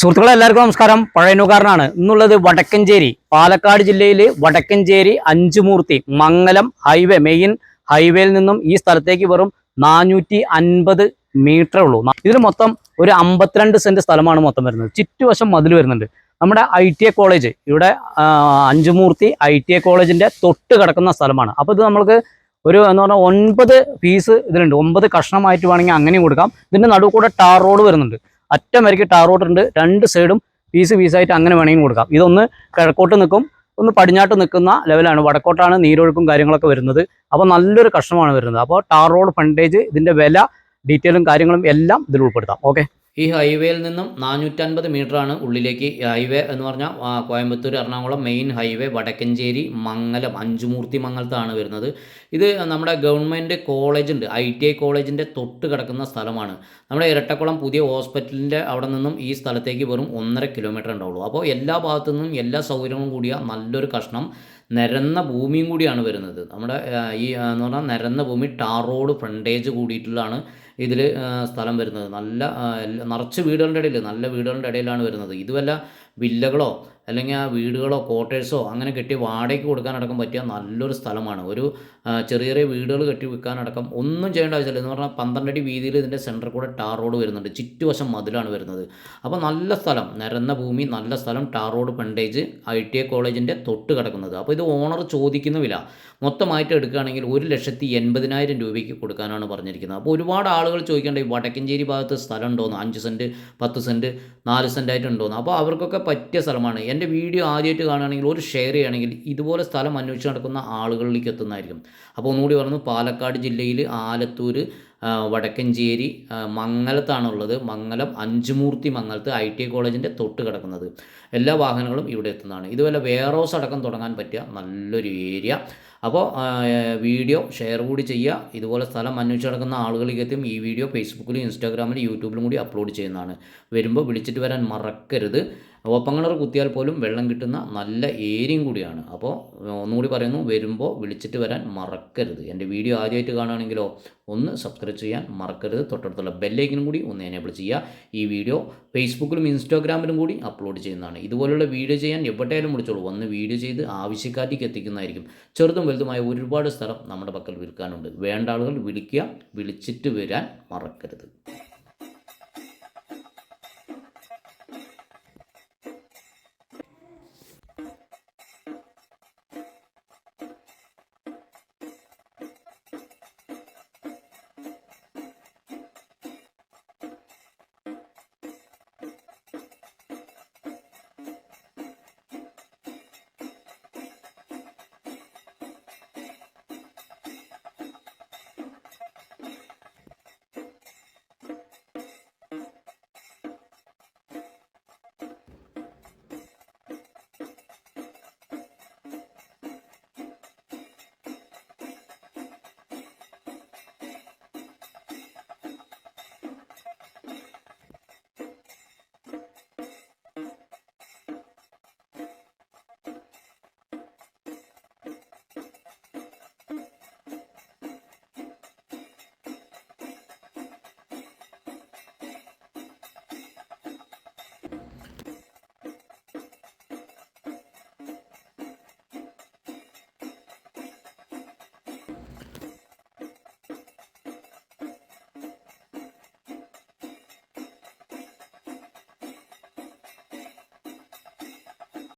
സുഹൃത്തുക്കളെ എല്ലാവർക്കും നമസ്കാരം. പഴയനുകാരനാണ് ഇന്നുള്ളത് വടക്കഞ്ചേരി പാലക്കാട് ജില്ലയിലെ വടക്കഞ്ചേരി അഞ്ചുമൂർത്തി മംഗലം ഹൈവേ മെയിൻ ഹൈവേയിൽ നിന്നും ഈ സ്ഥലത്തേക്ക് വെറും നാനൂറ്റി അൻപത് മീറ്റർ ഉള്ളൂ. ഇതിൽ മൊത്തം ഒരു അമ്പത്തിരണ്ട് സെന്റ് സ്ഥലമാണ് മൊത്തം വരുന്നത്. ചുറ്റുവശം മതിൽ വരുന്നുണ്ട്. നമ്മുടെ ഐ ടി എ കോളേജ് ഇവിടെ അഞ്ചുമൂർത്തി ഐ ടി എ കോളേജിന്റെ തൊട്ട് കിടക്കുന്ന സ്ഥലമാണ്. അപ്പോൾ ഇത് നമ്മൾക്ക് ഒരു എന്ന് പറഞ്ഞാൽ ഒൻപത് പീസ് ഇതിലുണ്ട്. ഒമ്പത് കഷ്ണമായിട്ട് വേണമെങ്കിൽ അങ്ങനെയും കൊടുക്കാം. ഇതിന്റെ നടുവ് കൂടെ ടാർ റോഡ് വരുന്നുണ്ട്. അറ്റം വരയ്ക്ക് ടാർ രണ്ട് സൈഡും പീസ് പീസായിട്ട് അങ്ങനെ വേണമെങ്കിൽ കൊടുക്കാം. ഇതൊന്ന് കിഴക്കോട്ട് നിൽക്കും. ഒന്ന് പടിഞ്ഞാട്ട് നിൽക്കുന്ന ലെവലാണ് വടക്കോട്ടാണ് നീരൊഴുക്കും കാര്യങ്ങളൊക്കെ വരുന്നത്. അപ്പോൾ നല്ലൊരു കഷ്ണമാണ് വരുന്നത്. അപ്പോൾ ടാർ റോഡ് ഫണ്ടേജ് ഇതിന്റെ വില ഡീറ്റെയിലും കാര്യങ്ങളും എല്ലാം ഇതിൽ ഉൾപ്പെടുത്താം. ഓക്കെ ഈ ഹൈവേയിൽ നിന്നും നാനൂറ്റൻപത് ആണ് ഉള്ളിലേക്ക് ഹൈവേ എന്ന് പറഞ്ഞാൽ കോയമ്പത്തൂർ എറണാകുളം മെയിൻ ഹൈവേ വടക്കഞ്ചേരി മംഗലം അഞ്ചുമൂർത്തി മംഗലത്താണ് വരുന്നത്. ഇത് നമ്മുടെ ഗവൺമെന്റ് കോളേജുണ്ട്. ഐ ടി ഐ കോളേജിന്റെ തൊട്ട് കിടക്കുന്ന സ്ഥലമാണ്. നമ്മുടെ ഇരട്ടക്കുളം പുതിയ ഹോസ്പിറ്റലിന്റെ അവിടെ നിന്നും ഈ സ്ഥലത്തേക്ക് വെറും ഒന്നര കിലോമീറ്റർ ഉണ്ടാവുള്ളൂ. അപ്പോൾ എല്ലാ ഭാഗത്തു നിന്നും എല്ലാ സൗകര്യങ്ങളും കൂടിയ നല്ലൊരു കഷ്ണം നിരന്ന ഭൂമിയും കൂടിയാണ് വരുന്നത്. നമ്മുടെ ഈ എന്ന് പറഞ്ഞാൽ നിരന്ന ഭൂമി ടാർ റോഡ് ഫ്രണ്ടേജ് കൂടിയിട്ടുള്ളതാണ്. ഇതിൽ സ്ഥലം വരുന്നത്. നല്ല നിറച്ച് വീടുകളുടെ ഇടയിൽ നല്ല വീടുകളുടെ ഇടയിലാണ് വരുന്നത്. ഇതുവല്ല വില്ലകളോ അല്ലെങ്കിൽ ആ വീടുകളോ ക്വാർട്ടേഴ്സോ അങ്ങനെ കെട്ടി വാടകയ്ക്ക് കൊടുക്കാനടക്കം പറ്റിയ നല്ലൊരു സ്ഥലമാണ്. ഒരു ചെറിയ ചെറിയ വീടുകൾ കെട്ടി വിൽക്കാനടക്കം ഒന്നും ചെയ്യേണ്ട ആവശ്യമില്ല. എന്ന് പറഞ്ഞാൽ പന്ത്രണ്ടടി വീതിയിൽ ഇതിന്റെ സെന്റർ കൂടെ ടാർ റോഡ് വരുന്നുണ്ട്. ചുറ്റുവശം മതിലാണ് വരുന്നത്. അപ്പോൾ നല്ല സ്ഥലം നിരന്ന ഭൂമി നല്ല സ്ഥലം tar road frontage I T I കോളേജിന്റെ തൊട്ട് കിടക്കുന്നത്. അപ്പോൾ ഇത് ഓണർ ചോദിക്കുന്ന വില. മൊത്തമായിട്ട് എടുക്കുകയാണെങ്കിൽ ഒരു ലക്ഷത്തി എൺപതിനായിരം രൂപയ്ക്ക് കൊടുക്കാനാണ് പറഞ്ഞിരിക്കുന്നത്. അപ്പോൾ ഒരുപാട് ആളുകൾ ചോദിക്കേണ്ട ഈ വടക്കഞ്ചേരി ഭാഗത്ത് സ്ഥലം ഉണ്ടോന്ന്? അഞ്ച് സെന്റ് പത്ത് സെന്റ് നാല് സെന്റ് ആയിട്ട് ഉണ്ടോന്ന് അപ്പോൾ അവർക്കൊക്കെ പറ്റിയ സ്ഥലമാണ്. എന്റെ വീഡിയോ ആദ്യമായിട്ട് കാണുകയാണെങ്കിൽ ഒരു ഷെയർ ചെയ്യുകയാണെങ്കിൽ ഇതുപോലെ സ്ഥലം അന്വേഷിച്ച് നടക്കുന്ന ആളുകളിലേക്ക് എത്തുന്നതായിരിക്കും. അപ്പോൾ ഒന്നുകൂടി പറഞ്ഞു പാലക്കാട് ജില്ലയിൽ ആലത്തൂർ വടക്കഞ്ചേരി മംഗലത്താണുള്ളത്. മംഗലം അഞ്ചുമൂർത്തി മംഗലത്ത് ഐ ടി കോളേജിന്റെ തൊട്ട് കിടക്കുന്നത്. എല്ലാ വാഹനങ്ങളും ഇവിടെ എത്തുന്നതാണ്. ഇതുപോലെ വെയർഹൗസ് അടക്കം തുടങ്ങാൻ പറ്റിയ നല്ലൊരു ഏരിയ അപ്പോൾ വീഡിയോ ഷെയർ കൂടി ചെയ്യുക. ഇതുപോലെ സ്ഥലം അന്വേഷിച്ച് നടക്കുന്ന ആളുകളിലേക്ക് എത്തും. ഈ വീഡിയോ ഫേസ്ബുക്കിലും ഇൻസ്റ്റാഗ്രാമിലും യൂട്യൂബിലും കൂടി അപ്ലോഡ് ചെയ്യുന്നതാണ്. വരുമ്പോൾ വിളിച്ചിട്ട് വരാൻ മറക്കരുത്. ഓപ്പങ്ങളർ കുത്തിയാൽ പോലും വെള്ളം കിട്ടുന്ന നല്ല ഏരിയയും കൂടിയാണ്. അപ്പോൾ ഒന്നുകൂടി പറയുന്നു വരുമ്പോൾ വിളിച്ചിട്ട് വരാൻ മറക്കരുത്. എന്റെ വീഡിയോ ആദ്യമായിട്ട് കാണുകയാണെങ്കിലോ ഒന്ന് സബ്സ്ക്രൈബ് ചെയ്യാൻ മറക്കരുത്. തൊട്ടടുത്തുള്ള ബെല്ലൈക്കനും കൂടി ഒന്ന് എനേബിൾ ചെയ്യുക. ഈ വീഡിയോ ഫേസ്ബുക്കിലും ഇൻസ്റ്റാഗ്രാമിലും കൂടി അപ്ലോഡ് ചെയ്യുന്നതാണ്. ഇതുപോലുള്ള വീഡിയോ ചെയ്യാൻ എവിടെയായാലും വിളിച്ചോളൂ. ഒന്ന് വീഡിയോ ചെയ്ത് ആവശ്യക്കാരിലേക്ക് എത്തിക്കുന്നതായിരിക്കും. ചെറുതും വലുതുമായ ഒരുപാട് സ്ഥലം നമ്മുടെ പക്കൽ വിൽക്കാനുണ്ട്. വേണ്ട ആളുകൾ വിളിക്കുക വിളിച്ചിട്ട് വരാൻ മറക്കരുത്.